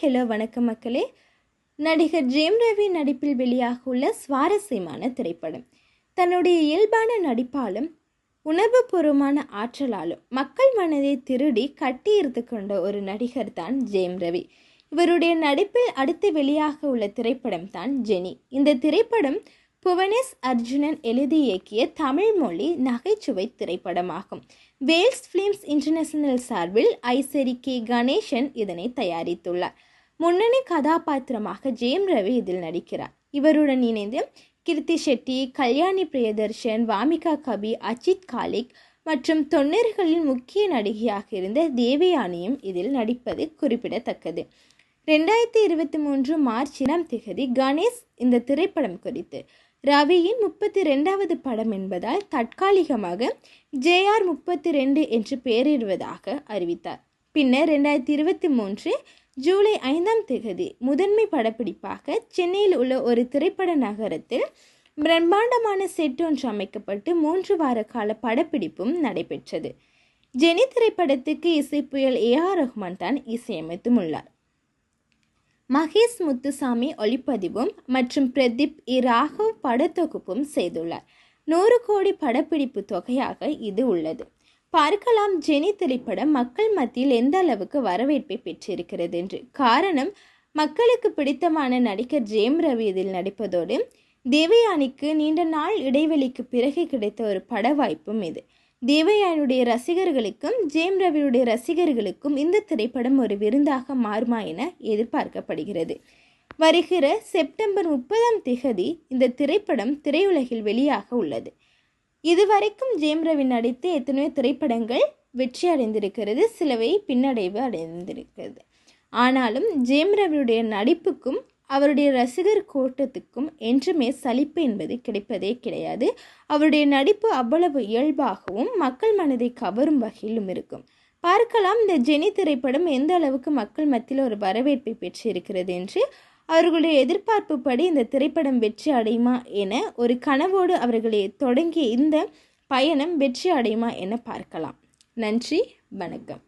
Hello வணக்கம் மக்களே. நடிகர் ஜெயம் ரவி நடிப்பில் வெளியாக உள்ள சுவாரஸ்யமான திரைப்படம். தன்னுடைய இயல்பான நடிப்பாலும் உணர்வுபூர்வமான ஆற்றலாலும் மக்கள் மனதை திருடி கட்டியிருந்து கொண்ட ஒரு நடிகர் தான் ஜெயம் ரவி. இவருடைய நடிப்பில் அடுத்து வெளியாக உள்ள திரைப்படம் தான் ஜெனி. இந்த திரைப்படம் புவனேஷ் அர்ஜுனன் எழுதி இயக்கிய தமிழ் மொழி நகைச்சுவை திரைப்படமாகும். வேல்ஸ் ஃபிலிம்ஸ் இன்டர்நேஷனல் சார்பில் ஐசரி கே கணேசன் இதனை தயாரித்துள்ளார். முன்னணி கதாபாத்திரமாக ஜெயம் ரவி இதில் நடிக்கிறார். இவருடன் இணைந்து கிருத்தி ஷெட்டி கல்யாணி பிரியதர்ஷன் வாமிகா கபி அஜித் காலிக் மற்றும் தொன்னர்களின் முக்கிய நடிகையாக இருந்த தேவயானியும் இதில் நடிப்பது குறிப்பிடத்தக்கது. ரெண்டாயிரத்தி இருபத்தி மூன்று மார்ச் இராம் திகதி கணேஷ் இந்த திரைப்படம் குறித்து ரவியின் முப்பத்தி ரெண்டாவது படம் என்பதால் தற்காலிகமாக ஜேஆர் முப்பத்தி ரெண்டு என்று பெயரிடுவதாக அறிவித்தார். பின்னர் ரெண்டாயிரத்தி இருபத்தி மூன்று ஜூலை ஐந்தாம் தேதி முதன்மை படப்பிடிப்பாக சென்னையில் உள்ள ஒரு திரைப்பட நகரத்தில் பிரம்மாண்டமான செட் ஒன்று அமைக்கப்பட்டு மூன்று வார கால படப்பிடிப்பும் நடைபெற்றது. ஜெனி திரைப்படத்துக்கு இசைப்புயல் ஏ ஆர் ரஹ்மான் தான் இசையமைத்தும் உள்ளார். மகேஷ் முத்துசாமி ஒளிப்பதிவும் மற்றும் பிரதீப் இ. ராகவ் படத்தொகுப்பும் செய்துள்ளார். நூறு கோடி படப்பிடிப்பு தொகையாக இது உள்ளது. பார்க்கலாம் ஜெனி திரைப்படம் மக்கள் மத்தியில் எந்த அளவுக்கு வரவேற்பை பெற்றிருக்கிறது என்று. காரணம் மக்களுக்கு பிடித்தமான நடிகர் ஜெயம் ரவி இதில் நடிப்பதோடு தேவயானிக்கு நீண்ட நாள் இடைவெளிக்கு பிறகு கிடைத்த ஒரு பட வாய்ப்பும் இது. தேவயானுடைய ரசிகர்களுக்கும் ஜேம் ரவியுடைய ரசிகர்களுக்கும் இந்த திரைப்படம் ஒரு விருந்தாக மாறுமா என எதிர்பார்க்கப்படுகிறது. வருகிற செப்டம்பர் முப்பதாம் திகதி இந்த திரைப்படம் திரையுலகில் வெளியாக உள்ளது. இதுவரைக்கும் ஜேம் ரவி நடித்த எத்தனையோ திரைப்படங்கள் வெற்றி அடைந்திருக்கிறது சிலவை பின்னடைவு அடைந்திருக்கிறது. ஆனாலும் ஜேம் ரவியுடைய நடிப்புக்கும் அவருடைய ரசிகர் கூட்டத்துக்கும் என்றுமே சலிப்பு என்பது கிடைப்பதே கிடையாது. அவருடைய நடிப்பு அவ்வளவு இயல்பாகவும் மக்கள் மனதை கவரும் வகையிலும் இருக்கும். பார்க்கலாம் இந்த ஜெனி திரைப்படம் எந்த அளவுக்கு மக்கள் மத்தியில் ஒரு வரவேற்பை பெற்றிருக்கிறது என்று. அவர்களுடைய எதிர்பார்ப்புப்படி இந்த திரைப்படம் வெற்றி அடையுமா என ஒரு கனவோடு அவர்களை தொடங்கிய இந்த பயணம் வெற்றி அடையுமா என பார்க்கலாம். நன்றி வணக்கம்.